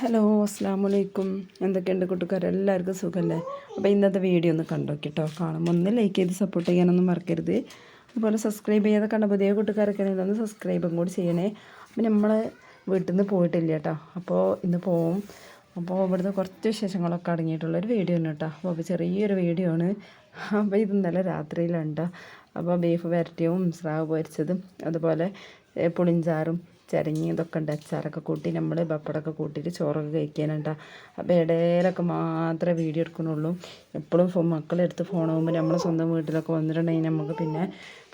Hello അസ്സാം വലൈക്കും എന്തൊക്കെയുണ്ട് കൂട്ടുകാർ എല്ലാവർക്കും സുഖമല്ലേ അപ്പോൾ ഇന്നത്തെ വീഡിയോ ഒന്ന് കണ്ടോ കേട്ടോ കാണുമ്പോൾ ഒന്ന് ലൈക്ക് ചെയ്ത് സപ്പോർട്ട് ചെയ്യാനൊന്നും മറക്കരുത്. അതുപോലെ സബ്സ്ക്രൈബ് ചെയ്യാതെ കണ്ട പുതിയ കൂട്ടുകാരൊക്കെ ഒന്ന് സബ്സ്ക്രൈബും കൂടി ചെയ്യണേ. അപ്പം നമ്മൾ വീട്ടിൽ നിന്ന് പോയിട്ടില്ല കേട്ടോ. അപ്പോൾ ഇന്ന് പോവും. അപ്പോൾ ഇവിടുന്ന് കുറച്ച് വിശേഷങ്ങളൊക്കെ അടങ്ങിയിട്ടുള്ളൊരു വീഡിയോ ആണ് കേട്ടോ. അപ്പോൾ ചെറിയൊരു വീഡിയോ ആണ്. അപ്പോൾ ഇത് ഇന്നലെ രാത്രിയിലുണ്ട് അപ്പോൾ ബീഫ് വരട്ടിയും സ്രാവ് പൊരിച്ചതും അതുപോലെ പുളിഞ്ചാറും ചിരങ്ങി ഇതൊക്കെ ഉണ്ട്. അച്ചാറൊക്കെ കൂട്ടി നമ്മൾ പപ്പടമൊക്കെ കൂട്ടിയിട്ട് ചോറൊക്കെ കഴിക്കാനുണ്ട്. അപ്പോൾ ഇടയിലൊക്കെ മാത്രമേ വീഡിയോ എടുക്കുന്നുള്ളൂ. എപ്പോഴും മക്കളെടുത്ത് ഫോണാകുമ്പോൾ നമ്മൾ സ്വന്തം വീട്ടിലൊക്കെ വന്നിട്ടുണ്ടെങ്കിൽ നമുക്ക് പിന്നെ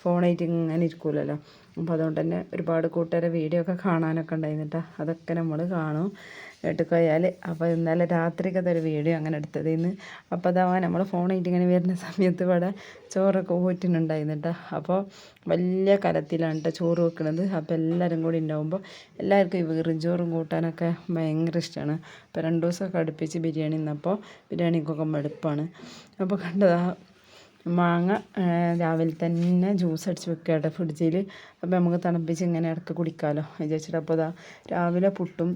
ഫോണായിട്ട് ഇങ്ങനെ ഇരിക്കൂലല്ലോ. അപ്പോൾ അതുകൊണ്ട് തന്നെ ഒരുപാട് കൂട്ടുകാരെ വീഡിയോ ഒക്കെ കാണാനൊക്കെ ഉണ്ടായിരുന്നു അതൊക്കെ നമ്മൾ കാണും. എടുക്കുകയാൽ അപ്പോൾ ഇന്നലെ രാത്രിക്കത്തെ ഒരു വീഡിയോ അങ്ങനെ എടുത്തത് ഇന്ന് അപ്പോൾ അതാ നമ്മൾ ഫോണായിട്ട് ഇങ്ങനെ വരുന്ന സമയത്ത് ഇവിടെ ചോറൊക്കെ ഊറ്റിനുണ്ടായിരുന്നു അപ്പോൾ വലിയ കലത്തിലാണ് കേട്ടോ ചോറ് വെക്കുന്നത് അപ്പോൾ എല്ലാവരും കൂടി ഉണ്ടാകുമ്പോൾ എല്ലാവർക്കും ഈ വെറും ചോറും കൂട്ടാനൊക്കെ ഭയങ്കര ഇഷ്ടമാണ് അപ്പോൾ രണ്ട് ദിവസമൊക്കെ അടുപ്പിച്ച് ബിരിയാണി നിന്നപ്പോൾ ബിരിയാണിക്കൊക്കെ മടുപ്പാണ്. അപ്പോൾ കണ്ടതാ മാങ്ങ രാവിലെ തന്നെ ജ്യൂസ് അടിച്ച് വെക്കുക കേട്ടോ ഫ്രിഡ്ജിൽ അപ്പോൾ നമുക്ക് തണുപ്പിച്ച് ഇങ്ങനെ ഇടയ്ക്ക് കുടിക്കാമല്ലോ വിചാരിച്ചിട്ട് അപ്പോൾ ഇതാ രാവിലെ പുട്ടും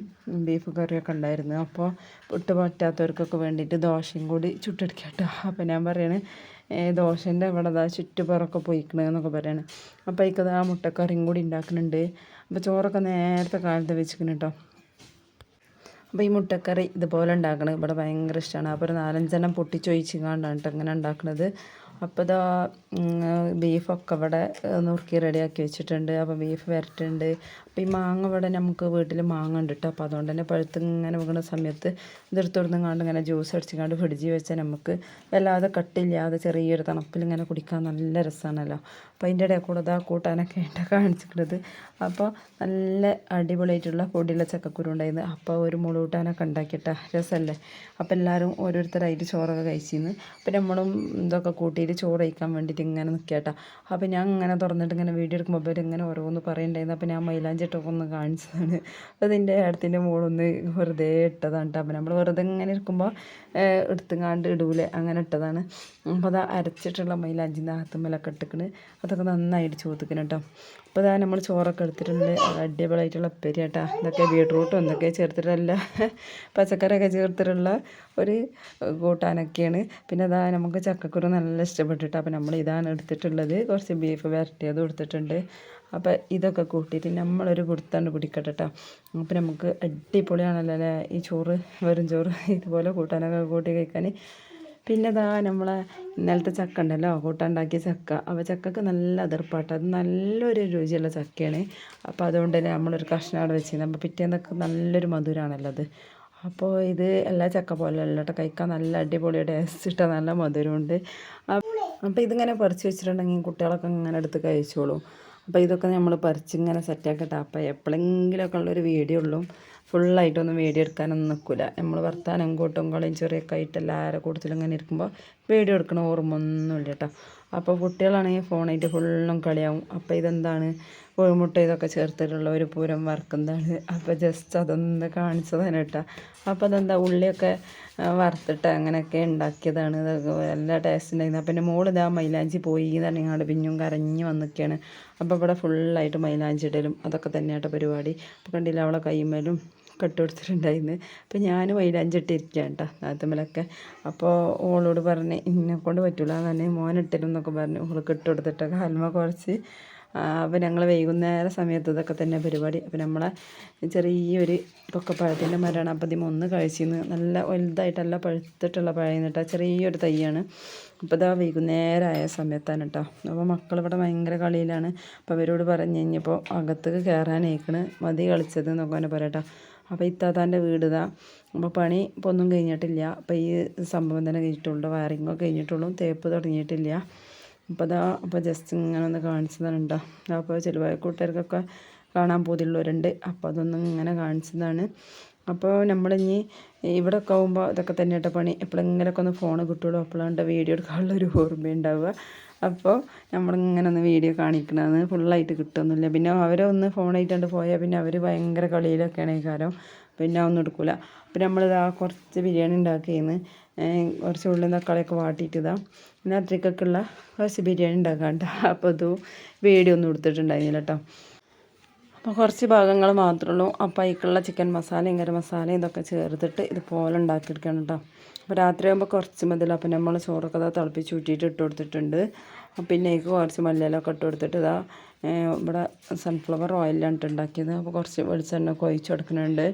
ബീഫ് കറിയൊക്കെ ഉണ്ടായിരുന്നു. അപ്പോൾ പുട്ട് പറ്റാത്തവർക്കൊക്കെ വേണ്ടിയിട്ട് ദോശയും കൂടി ചുട്ടെടുക്കുക കേട്ടോ. അപ്പോൾ ഞാൻ പറയണേ ദോശന്റെ ഇവിടെ ദാ ചുറ്റുപുറമൊക്കെ പോയിക്കണെന്നൊക്കെ പറയണേ. അപ്പോൾ അതിക്കത് ആ മുട്ടക്കറിയും കൂടി ഉണ്ടാക്കുന്നുണ്ട് അപ്പോൾ ചോറൊക്കെ നേരത്തെ കാലത്ത് വെച്ചിരിക്കണം കേട്ടോ. അപ്പോൾ ഈ മുട്ടക്കറി ഇതുപോലെ ഉണ്ടാക്കണത് ഇവിടെ ഭയങ്കര ഇഷ്ടമാണ് അപ്പോൾ ഒരു നാലഞ്ചെണ്ണം പൊട്ടിച്ചൊഴിച്ചിങ്ങാണ്ടാണ് കേട്ടോ ഇങ്ങനെ ഉണ്ടാക്കുന്നത് അപ്പോൾ ഇതാ ബീഫൊക്കെ ഇവിടെ നുറുക്കി റെഡിയാക്കി വെച്ചിട്ടുണ്ട്. അപ്പോൾ ബീഫ് വരട്ടുണ്ട്. അപ്പോൾ ഈ മാങ്ങ ഇവിടെ നമുക്ക് വീട്ടിൽ മാങ്ങ ഉണ്ട് കേട്ടോ അപ്പോൾ അതുകൊണ്ട് തന്നെ പഴുത്ത് ഇങ്ങനെ വെക്കുന്ന സമയത്ത് ഇതെടുത്തോടുന്ന് കണ്ട് ഇങ്ങനെ ജ്യൂസ് അടിച്ച് കണ്ട് ഫ്രിഡ്ജിൽ വെച്ചാൽ നമുക്ക് വല്ലാതെ കട്ടില്ലാതെ ചെറിയൊരു തണുപ്പിൽ ഇങ്ങനെ കുടിക്കാൻ നല്ല രസമാണല്ലോ അപ്പോൾ അതിന്റെ ഇടയിൽ കൂടെ ഇതാ കൂട്ടാനൊക്കെ ഉണ്ട് കാണിച്ചിട്ടുള്ളത് അപ്പോൾ നല്ല അടിപൊളിയായിട്ടുള്ള പൊടിയുള്ള ചക്കക്കുരു ഉണ്ടായിരുന്നു. അപ്പോൾ ഒരു മുളകൂട്ടാനൊക്കെ ഉണ്ടാക്കിയിട്ട. രസമല്ലേ അപ്പോൾ എല്ലാവരും ഓരോരുത്തരായിട്ട് ചോറൊക്കെ കഴിച്ചിരുന്നു അപ്പോൾ നമ്മളും ഇതൊക്കെ കൂട്ടിയിട്ട് ചോറ് കഴിക്കാൻ വേണ്ടിയിട്ട് ഇങ്ങനെ നിൽക്കട്ടോ അപ്പോൾ ഞാൻ ഇങ്ങനെ തുറന്നിട്ട് ഇങ്ങനെ വീഡിയോ എടുക്കുമ്പോൾ ഇങ്ങനെ ഓരോന്ന് പറയുന്നുണ്ടായിരുന്നു അപ്പോൾ ഞാൻ മൈലാഞ്ചിട്ടൊക്കെ ഒന്ന് കാണിച്ചതാണ് അതിന്റെ അടുത്തിന്റെ മോളൊന്ന് വെറുതെ ഇട്ടതാണ് കേട്ടോ അപ്പം നമ്മൾ വെറുതെ ഇങ്ങനെ ഇരിക്കുമ്പോൾ എടുത്തുങ്ങാണ്ട് ഇടൂലെ. അങ്ങനെ ഇട്ടതാണ്. അപ്പോൾ അത് അരച്ചിട്ടുള്ള മൈലാഞ്ചിന്റെ അകത്തുമ്മലൊക്കെ ഇട്ടിക്കണ്. അതൊക്കെ നന്നായിട്ട് ചോദിക്കണം കേട്ടോ അപ്പോൾ ഇതാ നമ്മൾ ചോറൊക്കെ എടുത്തിട്ടുണ്ട്. അത് അടിപൊളിയായിട്ടുള്ള ഉപ്പേരി കേട്ടോ ഇതൊക്കെ ബീട്രൂട്ടും എന്തൊക്കെ ചേർത്തിട്ടുള്ള പച്ചക്കറിയൊക്കെ ചേർത്തിട്ടുള്ള ഒരു കൂട്ടാനൊക്കെയാണ്. പിന്നെ അതാ നമുക്ക് ചക്കക്കുരു നല്ല ഇഷ്ടപ്പെട്ടിട്ട് അപ്പോൾ നമ്മൾ ഇതാണ് എടുത്തിട്ടുള്ളത്. കുറച്ച് ബീഫ് വരട്ടിയതും എടുത്തിട്ടുണ്ട്. അപ്പോൾ ഇതൊക്കെ കൂട്ടിയിട്ട് നമ്മളൊരു കൊടുത്താണ്ട് പിടിക്കട്ടെ കേട്ടോ അപ്പോൾ നമുക്ക് അടിപൊളിയാണല്ലോ അല്ലേ? ഈ ചോറ് വെറും ചോറ് ഇതുപോലെ കൂട്ടാനൊക്കെ കൂട്ടി കഴിക്കാൻ. പിന്നെ ഇതാ നമ്മളെ ഇന്നലത്തെ ചക്ക ഉണ്ടല്ലോ? കൂട്ടുണ്ടാക്കിയ ചക്ക. അപ്പോൾ ചക്കക്ക് നല്ല അതിർപ്പാട്ട്. അത് നല്ലൊരു രുചിയുള്ള ചക്കയാണ്. അപ്പോൾ അതുകൊണ്ട് തന്നെ നമ്മളൊരു കഷ്ണം അവിടെ വെച്ചിരുന്നത് അപ്പോൾ പിറ്റേന്നൊക്കെ നല്ലൊരു മധുരമാണല്ലോ അത്. അപ്പോൾ ഇത് എല്ലാ ചക്ക പോലെ കേട്ടോ കഴിക്കാൻ നല്ല അടിപൊളി ടേസ്റ്റ് ഇട്ടാൽ നല്ല മധുരമുണ്ട്. അപ്പോൾ ഇതിങ്ങനെ പറിച്ച് വെച്ചിട്ടുണ്ടെങ്കിൽ കുട്ടികളൊക്കെ ഇങ്ങനെ എടുത്ത് കഴിച്ചോളും. അപ്പോൾ ഇതൊക്കെ നമ്മൾ പറിച്ചിങ്ങനെ സെറ്റാക്കട്ടെ അപ്പോൾ എപ്പോഴെങ്കിലുമൊക്കെ ഉള്ളൊരു വീഡിയോ ഉള്ളൂ. ഫുള്ളായിട്ടൊന്നും വീഡിയോ എടുക്കാനൊന്നും നിൽക്കില്ല നമ്മൾ വർത്താനം കൂട്ടും കളിയും ചെറിയൊക്കെ ആയിട്ട് എല്ലാവരും കൂടുതലും ഇങ്ങനെ ഇരിക്കുമ്പോൾ വീഡിയോ എടുക്കണ ഓർമ്മ ഒന്നുമില്ല കേട്ടോ അപ്പോൾ കുട്ടികളാണെങ്കിൽ ഫോണായിട്ട് ഫുള്ളും കളിയാവും. അപ്പോൾ ഇതെന്താണ്? കോഴിമുട്ട ഇതൊക്കെ ചേർത്തിട്ടുള്ള ഒരു പൂരം വറുക്കുന്നതാണ്. അപ്പോൾ ജസ്റ്റ് അതൊന്ന് കാണിച്ചതാണ് കേട്ടോ അപ്പോൾ അതെന്താ? ഉള്ളിയൊക്കെ വറുത്തിട്ട് അങ്ങനെയൊക്കെ ഉണ്ടാക്കിയതാണ്. നല്ല ടേസ്റ്റ് ഉണ്ടായിരുന്നു. അപ്പം എന്റെ മോൾ ഇതാ മൈലാഞ്ചി പോയി എന്ന് പറഞ്ഞാൽ പിന്നും കരഞ്ഞു വന്നിരിക്കുകയാണ് അപ്പോൾ ഇവിടെ ഫുള്ളായിട്ട് മൈലാഞ്ചി ഇടലും അതൊക്കെ തന്നെയാട്ടോ പരിപാടി. അപ്പോൾ കണ്ടില്ല അവളെ കൈമേലും കെട്ട് കൊടുത്തിട്ടുണ്ടായിരുന്നു അപ്പോൾ ഞാൻ മൈലാഞ്ചിട്ടിരിക്കുകയാണ് കേട്ടോ നാത്തമ്മലൊക്കെ. അപ്പോൾ ഓളോട് പറഞ്ഞ് ഇന്നെ കൊണ്ട് പറ്റൂല തന്നെ മോനിട്ടരും എന്നൊക്കെ പറഞ്ഞു. ഓൾ കെട്ട് കൊടുത്തിട്ടൊക്കെ ഹൽമ കുറച്ച് അപ്പോൾ ഞങ്ങൾ വൈകുന്നേര സമയത്ത് ഇതൊക്കെ തന്നെ പരിപാടി. അപ്പോൾ നമ്മളെ ചെറിയൊരു പൊക്കപ്പഴത്തിന്റെ മരമാണ്. അപ്പം ഒന്ന് കഴിച്ചിന്ന്. നല്ല വലുതായിട്ടല്ല പഴുത്തിട്ടുള്ള പഴം കേട്ടോ ചെറിയൊരു തൈയാണ്. അപ്പോൾ ഇതാ വൈകുന്നേരമായ സമയത്താണ് കേട്ടോ അപ്പോൾ മക്കൾ ഇവിടെ ഭയങ്കര കളിയിലാണ്. അപ്പോൾ അവരോട് പറഞ്ഞു കഴിഞ്ഞപ്പോൾ അകത്തേക്ക് കയറാനേക്കണ് മതി കളിച്ചത് എന്നൊക്കെ പറയാം പറയട്ടോ. അപ്പോൾ ഇത്താത്താന്റെ വീട് ഇതാ. അപ്പോൾ പണി ഇപ്പോൾ ഒന്നും കഴിഞ്ഞിട്ടില്ല. അപ്പോൾ ഈ സംഭവം തന്നെ കഴിഞ്ഞിട്ടുള്ളൂ. വയറിങ്ങൊക്കെ കഴിഞ്ഞിട്ടുള്ളൂ. തേപ്പ് തുടങ്ങിയിട്ടില്ല. അപ്പോൾ അതാ അപ്പോൾ ജസ്റ്റ് ഇങ്ങനെ ഒന്ന് കാണിച്ചതാണ് കേട്ടോ അപ്പോൾ ചിലവായ കൂട്ടുകാർക്കൊക്കെ കാണാൻ പോതിയുള്ളവരുണ്ട്. അപ്പോൾ അതൊന്നും ഇങ്ങനെ കാണിച്ചതാണ്. അപ്പോൾ നമ്മളിനി ഇവിടെ ഒക്കെ ആകുമ്പോൾ ഇതൊക്കെ തന്നെയായിട്ട് പണി. എപ്പോഴെങ്കിലൊക്കെ ഒന്ന് ഫോൺ കിട്ടുള്ളൂ. അപ്പോഴാണ് വീഡിയോ എടുക്കാനുള്ളൊരു ഓർമ്മയുണ്ടാവുക. അപ്പോൾ നമ്മളിങ്ങനെ ഒന്ന് വീഡിയോ കാണിക്കണമെന്ന് ഫുള്ളായിട്ട് കിട്ടുന്നില്ല പിന്നെ അവരെ ഒന്ന് ഫോണായിട്ടുണ്ട് പോയാൽ പിന്നെ അവർ ഭയങ്കര കളിയിലൊക്കെയാണ് ഈ കാലം. പിന്നെ ഒന്നും എടുക്കില്ല അപ്പം നമ്മളിതാ കുറച്ച് ബിരിയാണി ഉണ്ടാക്കിയെന്ന്. കുറച്ച് ഉള്ളിൽ തക്കാളിയൊക്കെ വാട്ടിയിട്ട് ഇതാ പിന്നെ അത്രയ്ക്കൊക്കെയുള്ള കുറച്ച് ബിരിയാണി ഉണ്ടാക്കാണ്ട്. അപ്പോൾ ഇത് വീഡിയോ ഒന്നും എടുത്തിട്ടുണ്ടായിരുന്നില്ല കേട്ടോ അപ്പോൾ കുറച്ച് ഭാഗങ്ങൾ മാത്രമേ ഉള്ളൂ അപ്പോൾ അതിക്കുള്ള ചിക്കൻ മസാലയും ഗരം മസാലയും ഇതൊക്കെ ചേർത്തിട്ട് ഇതുപോലെ ഉണ്ടാക്കിയെടുക്കണം കേട്ടോ അപ്പോൾ രാത്രിയാകുമ്പോൾ കുറച്ച് മതിയല്ലോ. അപ്പോൾ നമ്മൾ ചോറൊക്കെ ഇതാ തിളപ്പിച്ച് ഊറ്റിയിട്ട് ഇട്ട് കൊടുത്തിട്ടുണ്ട്. പിന്നെ എനിക്ക് കുറച്ച് മല്ലിയിലൊക്കെ ഇട്ട് കൊടുത്തിട്ട് ഇതാ ഇവിടെ സൺഫ്ലവർ ഓയിലാണ് ഉണ്ടാക്കിയത്. അപ്പോൾ കുറച്ച് വെളിച്ചെണ്ണ ഒക്കെ ഒഴിച്ച് കൊടുക്കുന്നുണ്ട്.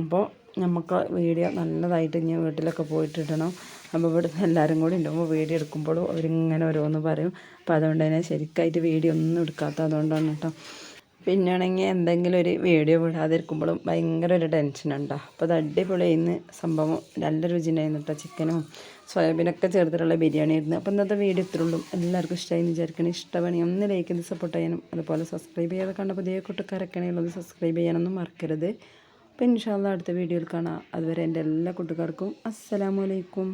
അപ്പോൾ നമുക്ക് വീഡിയോ നല്ലതായിട്ട് ഇനി വീട്ടിലൊക്കെ പോയിട്ടിടണം. അപ്പോൾ ഇവിടെ എല്ലാവരും കൂടി ഉണ്ടാകുമ്പോൾ വീഡിയോ എടുക്കുമ്പോഴും അവരിങ്ങനെ ഓരോന്ന് പറയും. അപ്പോൾ അതുകൊണ്ട് തന്നെ ശരിക്കായിട്ട് വീഡിയോ ഒന്നും എടുക്കാത്ത അതുകൊണ്ടാണ് കേട്ടോ പിന്നെയാണെങ്കിൽ എന്തെങ്കിലും ഒരു വീഡിയോ വിടാതിരിക്കുമ്പോഴും ഭയങ്കര ഒരു ടെൻഷനുണ്ടോ. അപ്പോൾ അത് സംഭവം നല്ല രുചിയുണ്ടായിരുന്നു കേട്ടോ ചിക്കനും സോയാബീനൊക്കെ ചേർത്തിട്ടുള്ള ബിരിയാണി ആയിരുന്നു അപ്പോൾ ഇന്നത്തെ വീഡിയോ ഇത്ര ഉള്ളൂ. എല്ലാവർക്കും ഇഷ്ടമായി വിചാരിക്കണം. ഇഷ്ടമാണ് ഒന്ന് ലൈക്ക് ചെയ്ത് സപ്പോർട്ട് ചെയ്യാനും അതുപോലെ സബ്സ്ക്രൈബ് ചെയ്യാതെ കണ്ട പുതിയ ഉള്ളത് സബ്സ്ക്രൈബ് ചെയ്യാനൊന്നും മറക്കരുത്. അപ്പോൾ ഇൻഷാല്ല അടുത്ത വീഡിയോയിൽ കാണാം. അതുവരെ എന്റെ എല്ലാ കൂട്ടുകാർക്കും അസ്സലാമലൈക്കും